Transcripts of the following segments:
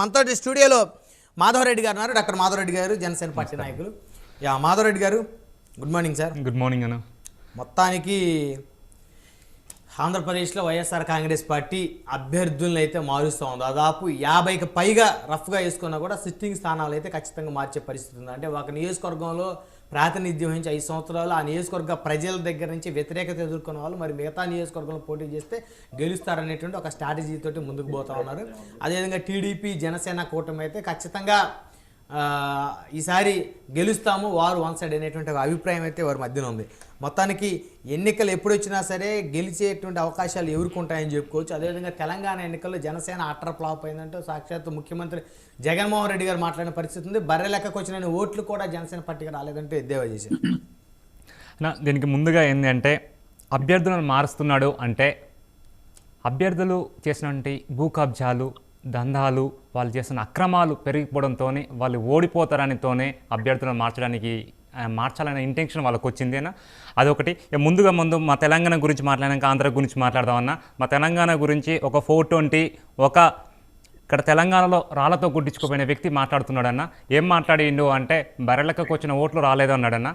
మనతో స్టూడియోలో మాధవరెడ్డి గారు ఉన్నారు. డాక్టర్ మాధవరెడ్డి గారు జనసేన పార్టీ నాయకులు. యా మాధవరెడ్డి గారు good morning sir. Good morning అన్న. మొత్తానికి ఆంధ్రప్రదేశ్లో వైఎస్ఆర్ కాంగ్రెస్ పార్టీ అభ్యర్థులను అయితే మారుస్తూ ఉంది. దాదాపు యాభైకి పైగా రఫ్గా వేసుకున్నా కూడా సిట్టింగ్ స్థానాలు అయితే ఖచ్చితంగా మార్చే పరిస్థితి ఉంది. అంటే ఒక నియోజకవర్గంలో ప్రాతినిధ్యం వహించి ఐదు సంవత్సరాలు ఆ నియోజకవర్గ ప్రజల దగ్గర నుంచి వ్యతిరేకత ఎదుర్కొన్న వాళ్ళు మరి మిగతా నియోజకవర్గంలో పోటీ చేస్తే గెలుస్తారనేటువంటి ఒక స్ట్రాటజీతోటి ముందుకు పోతా ఉన్నారు. అదేవిధంగా టీడీపీ జనసేన కూటమి అయితే ఖచ్చితంగా ఈసారి గెలుస్తాము వారు వన్ సైడ్ అనేటువంటి అభిప్రాయం అయితే వారి మధ్యన ఉంది. మొత్తానికి ఎన్నికలు ఎప్పుడు వచ్చినా సరే గెలిచేటువంటి అవకాశాలు ఎవరికి ఉంటాయని చెప్పుకోవచ్చు. అదేవిధంగా తెలంగాణ ఎన్నికల్లో జనసేన అట్టర్ ఫ్లాప్ అయిందంటే సాక్షాత్ ముఖ్యమంత్రి జగన్మోహన్ రెడ్డి గారు మాట్లాడిన పరిస్థితి ఉంది. బర్రె లెక్కకు వచ్చిన ఓట్లు కూడా జనసేన పార్టీకి రాలేదంటే ఎద్దేవా చేశారు? నా దీనికి ముందుగా ఏంటి అంటే అభ్యర్థులను మారుస్తున్నాడు అంటే అభ్యర్థులు చేసినటువంటి భూ కబ్జాలు దందాలు వాళ్ళు చేసిన అక్రమాలు పెరిగిపోవడంతోనే వాళ్ళు ఓడిపోతారనితోనే అభ్యర్థులను మార్చడానికి మార్చాలనే ఇంటెన్షన్ వాళ్ళకి వచ్చిందేనా అదొకటి. ఇక ముందుగా ముందు మా తెలంగాణ గురించి మాట్లాడాక ఆంధ్ర గురించి మాట్లాడదామన్నా. మా తెలంగాణ గురించి ఒక ఫోర్ ట్వంటీ ఒక ఇక్కడ తెలంగాణలో రాళ్ళతో గుడ్డించుకుపోయిన వ్యక్తి మాట్లాడుతున్నాడన్న. ఏం మాట్లాడిండు అంటే బర్రెలెక్కకు వచ్చిన ఓట్లు రాలేదు అన్నాడన్న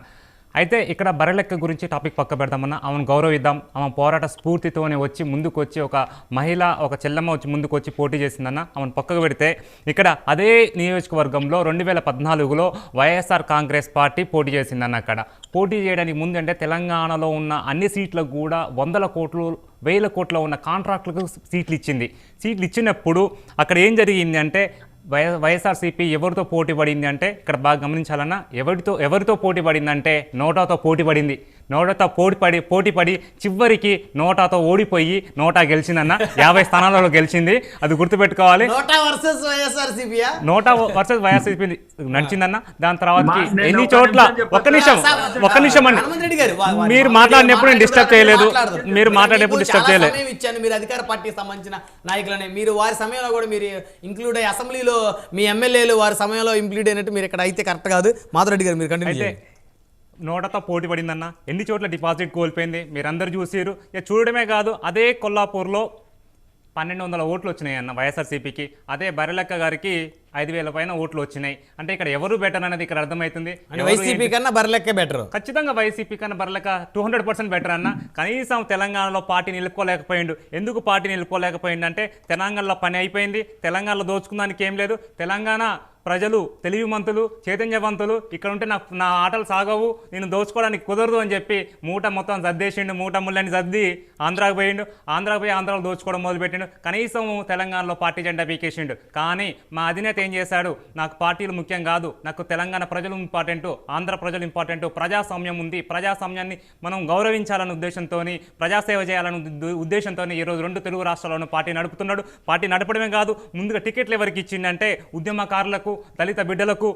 అయితే ఇక్కడ బర్రెలెక్క గురించి టాపిక్ పక్క పెడదామన్నా. ఆమెను గౌరవిద్దాం. ఆమె పోరాట స్ఫూర్తితోనే వచ్చి ముందుకు వచ్చి ఒక మహిళ ఒక చెల్లమ్మ వచ్చి ముందుకు వచ్చి పోటీ చేసిందన్న ఆమెను పక్కకు పెడితే ఇక్కడ అదే నియోజకవర్గంలో రెండు వేల పద్నాలుగులో వైఎస్ఆర్ కాంగ్రెస్ పార్టీ పోటీ చేసిందన్న అక్కడ. పోటీ చేయడానికి ముందంటే తెలంగాణలో ఉన్న అన్ని సీట్లకు కూడా వందల కోట్లు వేల కోట్ల ఉన్న కాంట్రాక్టులకు సీట్లు ఇచ్చింది. సీట్లు ఇచ్చినప్పుడు అక్కడ ఏం జరిగింది అంటే వై వైఎస్ఆర్సీపీ ఎవరితో పోటీ పడింది అంటే ఇక్కడ బాగా గమనించాలన్నా ఎవరితో ఎవరితో పోటీ పడిందంటే నోటాతో పోటీ పడింది. నోటాతో పోటీ పడి పోటీ పడి చివరికి నోటాతో ఓడిపోయి నోటా గెలిచిందన్న యాభై స్థానాలలో గెలిచింది. అది గుర్తుపెట్టుకోవాలి. నోటా వర్సెస్ వైఎస్ఆర్ సిపియా నోటా వర్సెస్ వైఎస్ఆర్సీపీ నడిచిందన్న. దాని తర్వాత ఎన్ని చోట్ల? ఒక్క నిమిషం ఒక్క నిమిషం అండి. మీరు మాట్లాడినప్పుడు నేను డిస్టర్బ్ చేయలేదు. మీరు మాట్లాడేప్పుడు డిస్టర్బ్ చేయలేదు. ఇచ్చాను. మీరు అధికార పార్టీకి సంబంధించిన నాయకులనే. మీరు వారి సమయంలో కూడా మీరు ఇంక్లూడ్ అయ్యి అసెంబ్లీలో మీ ఎమ్మెల్యేలు వారి సమయంలో ఇంప్లీడ్ అయినట్టు మీరు ఇక్కడ అయితే కరెక్ట్ కాదు. మాధురెడ్డి గారు మీరు కంటిన్యూ నోటతో పోటీ పడిందన్న. ఎన్ని చోట్ల డిపాజిట్ కోల్పోయింది మీరందరూ చూసారు ఇక చూడడమే కాదు అదే కొల్లాపూర్లో పన్నెండు వందల ఓట్లు వచ్చినాయి అన్న వైఎస్ఆర్సీపీకి. అదే బరెలక్క గారికి ఐదు వేల పైన ఓట్లు వచ్చినాయి. అంటే ఇక్కడ ఎవరు బెటర్ అనేది ఇక్కడ అర్థమవుతుంది. వైసీపీ కన్నా బర్రెలెక్కే బెటర్ ఖచ్చితంగా వైసీపీ కన్నా బర్లక టూ హండ్రెడ్ పర్సెంట్ బెటర్ అన్న. కనీసం తెలంగాణలో పార్టీ నిలుపుకోలేకపోయిండు. ఎందుకు పార్టీ నిలుపుకోలేకపోయిండు అంటే తెలంగాణలో పని అయిపోయింది. తెలంగాణలో దోచుకుందానికి ఏం లేదు. తెలంగాణ ప్రజలు తెలివిమంతులు చైతన్యవంతులు ఇక్కడ ఉంటే నా నా ఆటలు సాగవు నేను దోచుకోవడానికి కుదరదు అని చెప్పి మూట మొత్తం సర్దేసిండు మూట ముళ్ళని సర్ది ఆంధ్రాకు పోయిండు. ఆంధ్రాకు పోయి ఆంధ్రాలో దోచుకోవడం మొదలుపెట్టిండు. కనీసం తెలంగాణలో పార్టీ జెండా పీకేసిండు. కానీ మా అధినేత ఏం చేశాడు? నాకు పార్టీలు ముఖ్యం కాదు. నాకు తెలంగాణ ప్రజలు ఇంపార్టెంట్ ఆంధ్ర ప్రజలు ఇంపార్టెంట్ ప్రజాస్వామ్యం ఉంది. ప్రజాస్వామ్యాన్ని మనం గౌరవించాలనే ఉద్దేశంతో ప్రజాసేవ చేయాలనే ఉద్దేశంతో ఈరోజు రెండు తెలుగు రాష్ట్రాల్లోనూ పార్టీ నడుపుతున్నాడు. పార్టీ నడపడమే కాదు ముందుగా టికెట్లు ఎవరికి ఇచ్చిందంటే ఉద్యమకారులకు దళిత బిడ్డలకు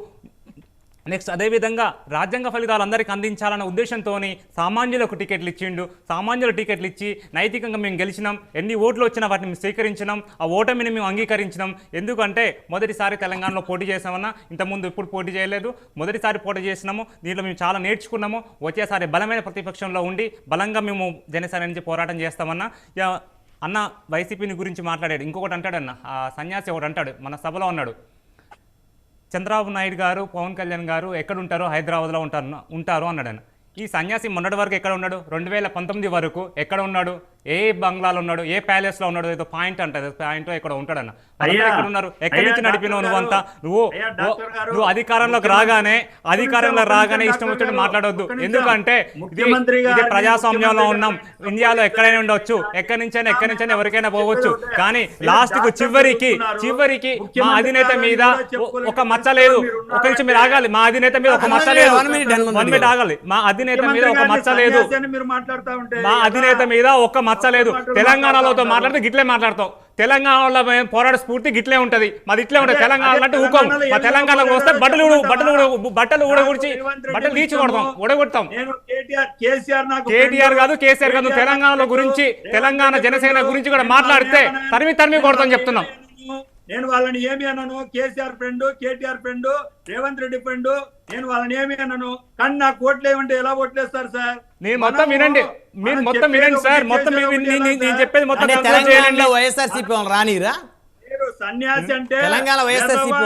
నెక్స్ట్ అదేవిధంగా రాజ్యాంగ ఫలితాలు అందరికీ అందించాలన్న ఉద్దేశంతో సామాన్యులకు టికెట్లు ఇచ్చిండు. సామాన్యుల టికెట్లు ఇచ్చి నైతికంగా మేము గెలిచినాం. ఎన్ని ఓట్లు వచ్చినా వాటిని మేము స్వీకరించినాం. ఆ ఓటమిని మేము అంగీకరించినాం. ఎందుకంటే మొదటిసారి తెలంగాణలో పోటీ చేసామన్నా ఇంతకుముందు ఎప్పుడు పోటీ చేయలేదు. మొదటిసారి పోటీ చేసినాము. దీంట్లో మేము చాలా నేర్చుకున్నాము. వచ్చేసారి బలమైన ప్రతిపక్షంలో ఉండి బలంగా మేము జనసేన నుంచి పోరాటం చేస్తామన్నా. అన్న వైసీపీని గురించి మాట్లాడాడు. ఇంకొకటి అంటాడన్న. ఆ సన్యాసి ఒకటి అంటాడు. మన సభలో ఉన్నాడు చంద్రబాబు నాయుడు గారు పవన్ కళ్యాణ్ గారు ఎక్కడ ఉంటారో హైదరాబాద్లో ఉంటారు ఉంటారు అన్నాడు ఈ సన్యాసి మొన్నటి వరకు ఎక్కడ ఉన్నాడు? రెండు వేల పంతొమ్మిది వరకు ఎక్కడ ఉన్నాడు? ఏ బంగ్లాలో ఉన్నాడు ఏ ప్యాలెస్లో ఉన్నాడు ఏదో పాయింట్ అంటారు పాయింట్ ఎక్కడ ఉంటాడన్న. ఎక్కడ ఉన్నారు ఎక్కడి నుంచి నడిపినావు నువ్వంతా నువ్వు అయ్యా, డాక్టర్ గారు, నువ్వు అధికారంలోకి రాగానే అధికారంలో రాగానే ఇష్టం వచ్చినట్టు మాట్లాడొద్దు. ఎందుకంటే. ఇది ప్రజాస్వామ్యంలో ఉన్నాం. ఇండియాలో ఎక్కడైనా. ఉండొచ్చు. ఎక్కడి నుంచైనా ఎక్కడి నుంచైనా ఎవరికైనా పోవచ్చు. కానీ లాస్ట్కు చివరికి. చివరికి మా అధినేత మీద ఒక మచ్చ లేదు. ఒక నిమిషం మీరు ఆగాలి. మా అధినేత మీద ఒక మచ్చ లేదు. వన్ మినిట్ ఆగాలి. మా అధినేత మీద ఒక మచ్చ లేదు. మా అధినేత మీద ఒక మచ్చ లేదు మాటలు తెలంగాణలో మాట్లాడుతూ గిట్లే మాట్లాడతాం తెలంగాణలో పోరాట స్ఫూర్తి గిట్లే ఉంటది మాది ఇట్లే ఉంటది తెలంగాణ అంటే ఊకోం మా తెలంగాణకు వస్తే బట్టలు బట్టలు? బట్టలు ఊడగొడిచి బట్టలు ఇష్టము. కొడతాం ఊడగొడతాం కేటీఆర్. కాదు కేసీఆర్ కాదు తెలంగాణలో గురించి. తెలంగాణ జనసేన. గురించి కూడా మాట్లాడితే తరిమి తరిమి. కొడతాం నేను చెప్తున్నాం. నేను వాళ్ళని ఏమి అనను? KCR friend KTR friend Revanth Reddy friend నేను వాళ్ళని ఏమి అనను? కానీ నాకు ఓట్లు ఏమంటే ఎలా ఓట్లేస్తారు సార్? నేను మొత్తం వినండి. మీరు మొత్తం వినండి సార్. మొత్తం నేను? చెప్పేది మొత్తం తెలంగాణలో వైఎస్ఆర్ సిపి వాళ్ళు రానిరా? సన్యాసి అంటే తెలంగాణ వైఎస్ఆర్సీపీ.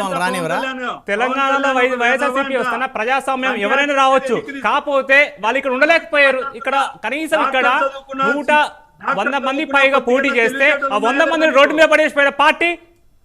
తెలంగాణలో వైఎస్ఆర్సీపీ వస్తున్న ప్రజాస్వామ్యం ఎవరైనా రావచ్చు. కాకపోతే వాళ్ళు ఇక్కడ ఉండలేకపోయారు. ఇక్కడ కనీసం ఇక్కడ నూట వంద మంది పైగా పోటీ చేస్తే ఆ వంద మందిని రోడ్డు మీద పడేసిపోయిన పార్టీ?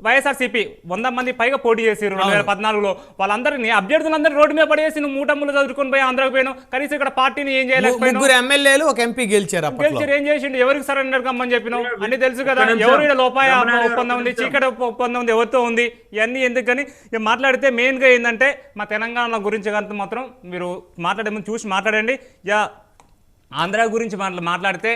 వైఎస్ఆర్సీపీ వంద మంది పైగా పోటీ చేసారు రెండు వేల. పద్నాలుగులో. వాళ్ళందరినీ అభ్యర్థులందరూ రోడ్డు మీద పడేసి నువ్వు మూటమ్ములు చదువుకొని పోయి ఆంధ్రాకు పోయినావు. కనీసం ఇక్కడ పార్టీని ఏం చేయలేకపోయినావు. ముగ్గురు ఎమ్మెల్యేలు ఒక ఎంపీ గెలిచారు అప్పట్లో. గెలిచి ఏం చేసిండు? ఎవరికి సరెండర్ కమ్మని చెప్పినావు? అన్ని తెలుసు కదా. ఎవరు లోపాయ ఒప్పందం ఉంది. చీకటి ఒప్ప- ఒప్పందం ఉంది ఎవరితో ఉంది? ఇవన్నీ ఎందుకని మాట్లాడితే మెయిన్గా ఏంటంటే మా తెలంగాణ గురించి కనుక మాత్రం మీరు మాట్లాడే ముందు చూసి మాట్లాడండి. యా ఆంధ్ర గురించి మాట్లా మాట్లాడితే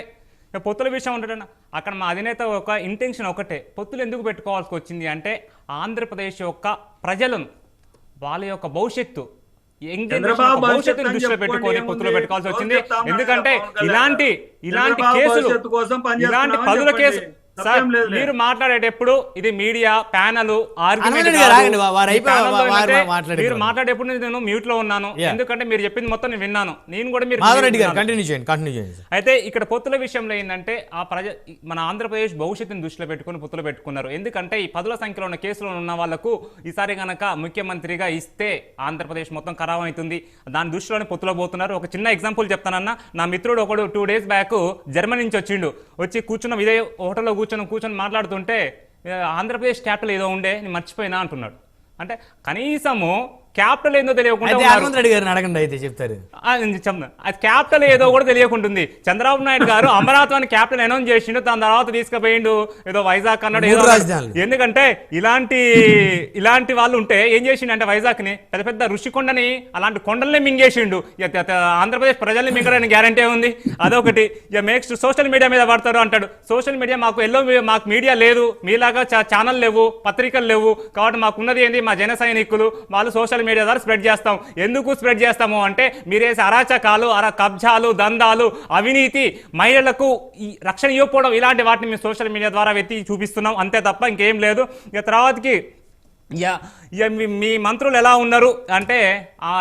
ఇక పొత్తుల విషయం ఉంటాడన్న అక్కడ మా అధినేత ఒక ఇంటెన్షన్ ఒకటే పొత్తులు ఎందుకు పెట్టుకోవాల్సి వచ్చింది అంటే ఆంధ్రప్రదేశ్ యొక్క ప్రజలను వాళ్ళ యొక్క భవిష్యత్తు భవిష్యత్తును దృష్టిలో పెట్టుకొని? పొత్తులు పెట్టుకోవాల్సి వచ్చింది ఎందుకంటే ఇలాంటి? ఇలాంటి కేసులు ఇలాంటి పదుల. Case sir. మీరు మాట్లాడేటప్పుడు ఇది మీడియా ప్యానల్ మీరు. మాట్లాడేప్పుడు నేను మ్యూట్లో ఉన్నాను. ఎందుకంటే మీరు చెప్పింది మొత్తం నేను విన్నాను నేను కూడా మీరు మాధవరెడ్డి గారు విన్నాను. కంటిన్యూ చేయండి కంటిన్యూ చేయండి సార్. అయితే ఇక్కడ పొత్తుల విషయంలో ఏంటంటే ఆ ప్రజ మన ఆంధ్రప్రదేశ్ భవిష్యత్తును దృష్టిలో పెట్టుకుని పొత్తులు పెట్టుకున్నారు ఎందుకంటే ఈ పదుల సంఖ్యలో ఉన్న కేసులు ఉన్న వాళ్ళకు ఈసారి గనక ముఖ్యమంత్రిగా ఇస్తే ఆంధ్రప్రదేశ్ మొత్తం ఖరాబ్ అవుతుంది దాని దృష్టిలోనే పొత్తులో పోతున్నారు ఒక చిన్న ఎగ్జాంపుల్ చెప్తానన్న నా మిత్రుడు ఒకడు టూ డేస్ బ్యాక్ జర్మనీ నుంచి వచ్చిండు వచ్చి కూర్చున్న ఇదే హోటల్లో కూర్చొని కూర్చొని కూర్చొని మాట్లాడుతుంటే ఆంధ్రప్రదేశ్ క్యాపిటల్ ఏదో ఉండే నేను మర్చిపోయినా అంటున్నాడు. అంటే కనీసము క్యాపిటల్ ఏందో తెలియకుండా రెడ్డి గారిని అడగండి అయితే చెప్తారు. అది క్యాపిటల్ ఏదో కూడా తెలియకుంటుంది. చంద్రబాబు నాయుడు గారు అమరావతి అని క్యాపిటల్ అనౌన్స్ చేసిండు దాని తర్వాత తీసుకుపోయిండు. ఏదో వైజాగ్ అన్నాడు. ఎందుకంటే ఇలాంటి ఇలాంటి వాళ్ళు ఉంటే ఏం చేసిండు అంటే వైజాగ్ని పెద్ద పెద్ద ఋషికొండని అలాంటి కొండల్ని మింగేసిండు. ఆంధ్రప్రదేశ్ ప్రజల్ని మింగడానికి గ్యారంటీ ఉంది అదొకటి. ఇక నెక్స్ట్ సోషల్ మీడియా మీద పడతారు అంటాడు. సోషల్ మీడియా మాకు ఎల్లో మాకు మీడియా లేదు. మీలాగా ఛానల్ లేవు పత్రికలు లేవు. కాబట్టి మాకు ఉన్నది ఏంది? మా జన సైనికులు. వాళ్ళు సోషల్ మీడియా ద్వారా స్ప్రెడ్ చేస్తాం. ఎందుకు స్ప్రెడ్ చేస్తాము అంటే మీరేసే అరాచకాలు అర కబ్జాలు దందాలు అవినీతి మహిళలకు ఈ రక్షణ ఇవ్వకపోవడం ఇలాంటి వాటిని మేము సోషల్ మీడియా ద్వారా వెతి చూపిస్తున్నాం. అంతే తప్ప ఇంకేం లేదు. ఇక తర్వాతకి యా ఇక మీ మంత్రులు ఎలా ఉన్నారు అంటే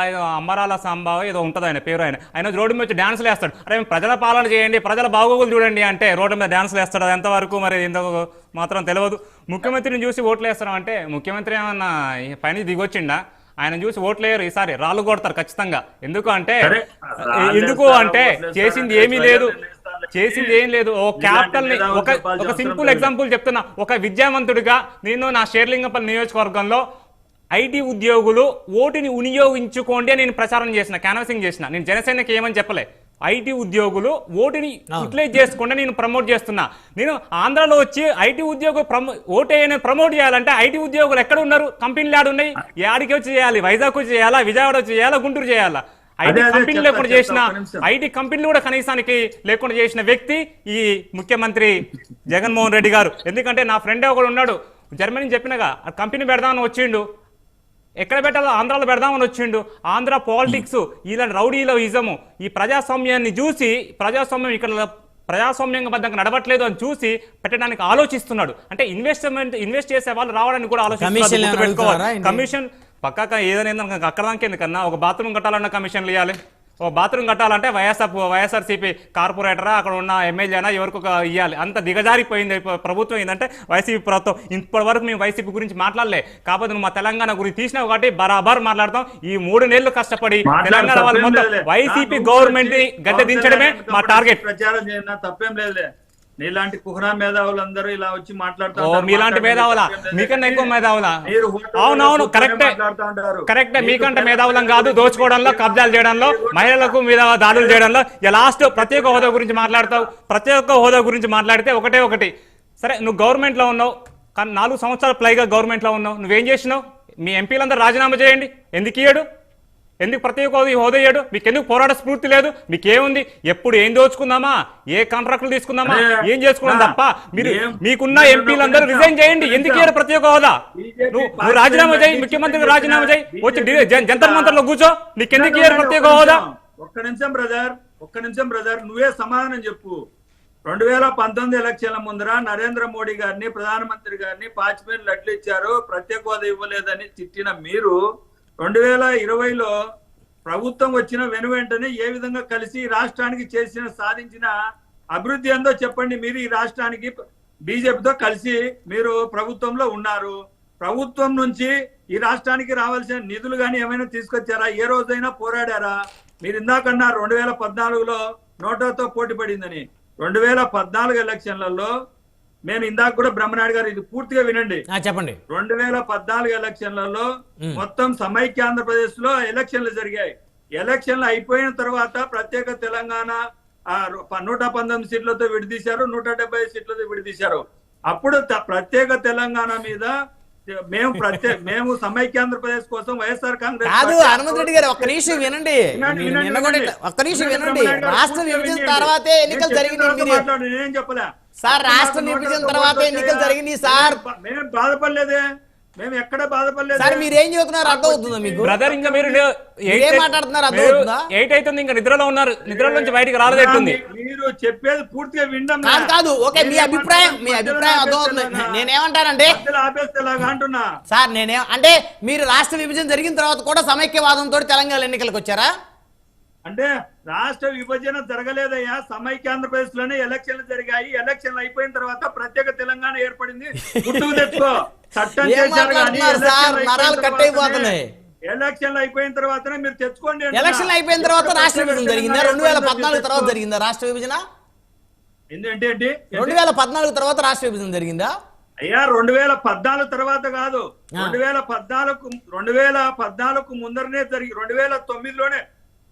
ఏదో అమరాల సాంబావ ఏదో ఉంటుంది ఆయన పేరు ఆయన. ఆయన రోడ్డు మీద వచ్చి డ్యాన్స్లు వేస్తాడు. అరే ప్రజల పాలన చేయండి ప్రజల బాగోగులు చూడండి అంటే రోడ్డు మీద డ్యాన్స్లు వేస్తాడు. అది ఎంతవరకు మరి ఎందుకు మాత్రం తెలియదు ముఖ్యమంత్రిని చూసి ఓట్లు వేస్తాం అంటే ముఖ్యమంత్రి ఏమన్నా పైన దిగొచ్చిండా? ఆయన చూసి ఓట్లు వేయరు ఈసారి. రాళ్ళు కొడతారు ఖచ్చితంగా. ఎందుకు అంటే ఎందుకు అంటే చేసింది ఏమీ లేదు? చేసింది ఏం లేదు. ఓ క్యాపిటల్ని ఒక ఒక సింపుల్. ఎగ్జాంపుల్ చెప్తున్నా. ఒక విద్యావంతుడిగా నేను నా షేర్లింగపల్లి నియోజకవర్గంలో ఐటీ ఉద్యోగులు ఓటుని వినియోగించుకోండి అని నేను ప్రచారం చేసిన క్యాన్వాసింగ్ చేసిన. నేను జనసేనకి ఏమని చెప్పలే? ఐటీ ఉద్యోగులు ఓటుని యూటిలైజ్ చేసుకోండి నేను ప్రమోట్ చేస్తున్నా. నేను ఆంధ్రాలో వచ్చి ఐటీ ఉద్యోగులు ప్రమో ఓటు వేయని ప్రమోట్ చేయాలంటే ఐటీ ఉద్యోగులు ఎక్కడ ఉన్నారు? కంపెనీలు ఆడు ఉన్నాయి? యాడికి వచ్చి చేయాలి వైజాగ్ వచ్చి చేయాలా విజయవాడ వచ్చి చేయాలా గుంటూరు చేయాలా? ఐటీ కంపెనీలు లేకుండా చేసిన. ఐటీ కంపెనీలు కూడా కనీసానికి లేకుండా చేసిన వ్యక్తి ఈ ముఖ్యమంత్రి జగన్మోహన్ రెడ్డి గారు. ఎందుకంటే నా ఫ్రెండ్ ఒకడు ఉన్నాడు. జర్మనీ చెప్పినగా కంపెనీ పెడదామని వచ్చిండు. ఎక్కడ పెట్టాలో ఆంధ్రాలో పెడదామని వచ్చిండు. ఆంధ్ర పాలిటిక్స్ ఇలాంటి రౌడీలో ఇజము ఈ ప్రజాస్వామ్యాన్ని చూసి ప్రజాస్వామ్యం ఇక్కడ ప్రజాస్వామ్యంబద్ధంగా నడవట్లేదు అని చూసి పెట్టడానికి ఆలోచిస్తున్నాడు. అంటే ఇన్వెస్ట్మెంట్ ఇన్వెస్ట్ చేసే వాళ్ళు రావడానికి కూడా ఆలోచిస్తున్నారు? కమిషన్ పక్కాక ఏదైనా అక్కడ దానికి ఎందుకన్నా ఒక బాత్రూమ్ కట్టాలన్న కమిషన్లు ఇవ్వాలి ఒక బాత్రూమ్ కట్టాలంటే వైఎస్ఆర్ వైఎస్ఆర్సీపీ కార్పొరేటరా అక్కడ ఉన్న ఎమ్మెల్యేనా ఎవరికి ఒక ఇవ్వాలి అంత దిగజారిపోయింది ప్ర- ప్రభుత్వం ఏంటంటే వైసీపీ ప్రభుత్వం. ఇప్పటి వరకు మేము వైసీపీ గురించి మాట్లాడలే. కాకపోతే నువ్వు మా తెలంగాణ గురించి తీసినావు కాబట్టి బరాబర్ మాట్లాడతాం. ఈ మూడు నెలలు కష్టపడి తెలంగాణ వాళ్ళు మొత్తం. వైసీపీ గవర్నమెంట్ గద్దె దించడమే మా టార్గెట్. ప్రచారం తప్పేం లేదులే. నీలాంటి కుహరా మేధావులందరూ ఇలా వచ్చి మాట్లాడుతూ ఓ ఉంటారు, మీలాంటి మేధావులా. మీకన్నా ఎక్కువ మేధావులా? అవునవును కరెక్టే. కరెక్టే మీకు మీకంటే మేధావులం కాదు దోచుకోవడంలో కబ్జాలు చేయడంలో మహిళలకు మీద దాడులు చేయడంలో ఇక లాస్ట్ ప్రత్యేక హోదా గురించి మాట్లాడతావు ప్రత్యేక హోదా గురించి మాట్లాడితే ఒకటే ఒకటి. సరే నువ్వు గవర్నమెంట్లో ఉన్నావు కానీ నాలుగు సంవత్సరాల పైగా గవర్నమెంట్లో ఉన్నావు నువ్వేం చేసినావు? మీ ఎంపీలందరూ రాజీనామా చేయండి ఎందుకు ఇయ్యడు? ఎందుకు ప్రత్యేక హోదా హోదా ఇయ్యడు? మీకు ఎందుకు పోరాట స్ఫూర్తి లేదు? మీకేముంది? ఎప్పుడు ఏం దోచుకుందామా? ఏ కాంట్రాక్టులు తీసుకుందామా? ఏం చేసుకున్నాం తప్ప? మీరు మీకున్న నేను ఎంపీలందరూ రిజైన్ చేయండి. ఎందుకు ప్రత్యేక హోదా? నువ్వు రాజీనామా చేయి ముఖ్యమంత్రికి రాజీనామా చేయి. వచ్చి జంతర్ మంతర్లో కూర్చో. నీకెందుకు ఇయ్యరు ఒక్క ప్రత్యేక హోదా? ఒక్క నిమిషం బ్రదర్. ఒక్క నిమిషం బ్రదర్. నువ్వే సమాధానం చెప్పు. రెండు వేల పంతొమ్మిది ఎలక్షన్ల ముందర నరేంద్ర మోడీ గారిని ప్రధానమంత్రి గారిని పాచిపోయిన లడ్లు ఇచ్చారు. ప్రత్యేక హోదా ఇవ్వలేదని తిట్టిన మీరు రెండు వేల ఇరవైలో ప్రభుత్వం వచ్చిన వెను వెంటనే ఏ విధంగా కలిసి రాష్ట్రానికి చేసిన సాధించిన అభివృద్ధి ఏందో చెప్పండి మీరు ఈ రాష్ట్రానికి. బీజేపీతో కలిసి మీరు ప్రభుత్వంలో ఉన్నారు. ప్రభుత్వం నుంచి ఈ రాష్ట్రానికి రావాల్సిన నిధులు కానీ ఏమైనా తీసుకొచ్చారా? ఏ రోజైనా పోరాడారా? మీరు ఇందాకన్నా రెండు వేల పద్నాలుగులో నోటాతో పోటీ పడిందని. రెండు వేల పద్నాలుగు ఎలక్షన్లలో మేము ఇందాక కూడా బ్రహ్మనాయుడు గారు ఇది పూర్తిగా వినండి. చెప్పండి. రెండు వేల పద్నాలుగు ఎలక్షన్లలో. మొత్తం సమైక్య ఆంధ్రప్రదేశ్లో ఎలక్షన్లు జరిగాయి. ఎలక్షన్లు అయిపోయిన తర్వాత ప్రత్యేక తెలంగాణ నూట పంతొమ్మిది సీట్లతో విడదీశారు నూట డెబ్బై సీట్లతో విడదీశారు. అప్పుడు ప్రత్యేక తెలంగాణ మీద మేము ప్రత్యేక మేము సమైక్య ఆంధ్రప్రదేశ్ కోసం వైఎస్ఆర్ కాంగ్రెస్ కాదు హనుమంత్ రెడ్డి గారు ఒక్క నిమిషం వినండి. ఒక్క నిమిషం వినండి, రాష్ట్ర విభజన. తర్వాతే నేను ఎన్నికలు జరిగినాయి. నేనేం చెప్పలే. సార్, రాష్ట్ర విభజన తర్వాతే? ఎన్నికలు జరిగినాయి, సార్. మేము- బాధపడలేదే? మేము ఎక్కడ బాధపడలేదు? సార్ మీరు ఏం చెబుతున్నారు? అర్థం అవుతుందా మీకు? బ్రదర్ ఇంకా మీరు ఏం మాట్లాడుతున్నారు అర్థం అవుతుందా? ఎయిట్ అవుతుంది ఇంకా నిద్రలో ఉన్నారు. నిద్రలో నుంచి బయటికి రాలేదట్టుంది మీరు చెప్పేది పూర్తిగా వినడం కాదు కాదు. ఓకే మీ అభిప్రాయం మీ అభిప్రాయం అర్థం అవుతుంది నేనేమంటానంటే ఆపేస్తేలాగా అంటున్నా. సార్ నేనే అంటే మీరు రాష్ట్ర విభజన జరిగిన తర్వాత కూడా సమైక్యవాదంతో తెలంగాణ ఎన్నికలకు వచ్చారా? అంటే రాష్ట్ర విభజన జరగలేదయ్యా. సమైక్య ఆంధ్రప్రదేశ్లోనే ఎలక్షన్లు జరిగాయి. ఎలక్షన్లు అయిపోయిన తర్వాత ప్రత్యేక తెలంగాణ ఏర్పడింది. గుర్తుకు తెచ్చుకో. చట్టం చేశారు కానీ? ఎలక్షన్లు అయిపోయిన. తర్వాతనే- తర్వాతనే మీరు తెచ్చుకోండి అంటున్నా. ఎలక్షన్లు అయిపోయిన తర్వాత రాష్ట్ర విభజన జరిగిందా? రెండు వేల పద్నాలుగు తర్వాత. జరిగిందా రాష్ట్ర విభజన? ఏంటి? రెండు వేల పద్నాలుగు తర్వాత రాష్ట్ర విభజన జరిగిందా? అయ్యా రెండు వేల పద్నాలుగు తర్వాత కాదు. రెండు వేల పద్నాలుగు రెండు వేల పద్నాలుగు ముందరనే జరిగి రెండు వేల తొమ్మిదిలోనే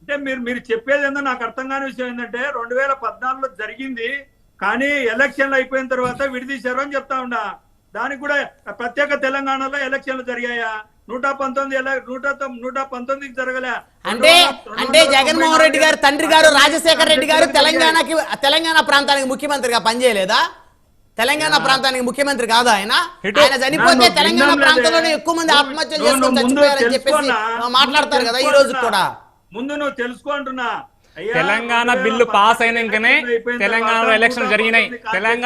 అంటే మీరు మీరు చెప్పేది ఏందో నాకు అర్థం కాని విషయం ఏంటంటే రెండు వేల పద్నాలుగులో జరిగింది కానీ ఎలక్షన్లు అయిపోయిన తర్వాత విడిదీశారు అని చెప్తా ఉండా దానికి కూడా ప్రత్యేక తెలంగాణలో ఎలక్షన్లు జరిగాయా? నూట పంతొమ్మిది నూట నూట పంతొమ్మిదికి జరగలే. అంటే అంటే జగన్మోహన్ రెడ్డి గారు తండ్రి గారు రాజశేఖర రెడ్డి గారు తెలంగాణకి తెలంగాణ ప్రాంతానికి ముఖ్యమంత్రిగా పనిచేయలేదా? తెలంగాణ ప్రాంతానికి ముఖ్యమంత్రి కాదా ఆయన? ఆయన చనిపోతే తెలంగాణ ప్రాంతంలోనే. ఎక్కువ మంది ఆత్మహత్యలు చేసుకొని చచ్చిపోయారని చెప్పేసి? మాట్లాడతారు కదా ఈ రోజు కూడా. ముందు నువ్వు తెలుసుకుంటున్నా తెలంగాణ బిల్లు పాస్ అయినాక తెలంగాణలో ఎలక్షన్ జరిగినాయి. తెలంగాణ